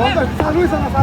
我们在发绿色的发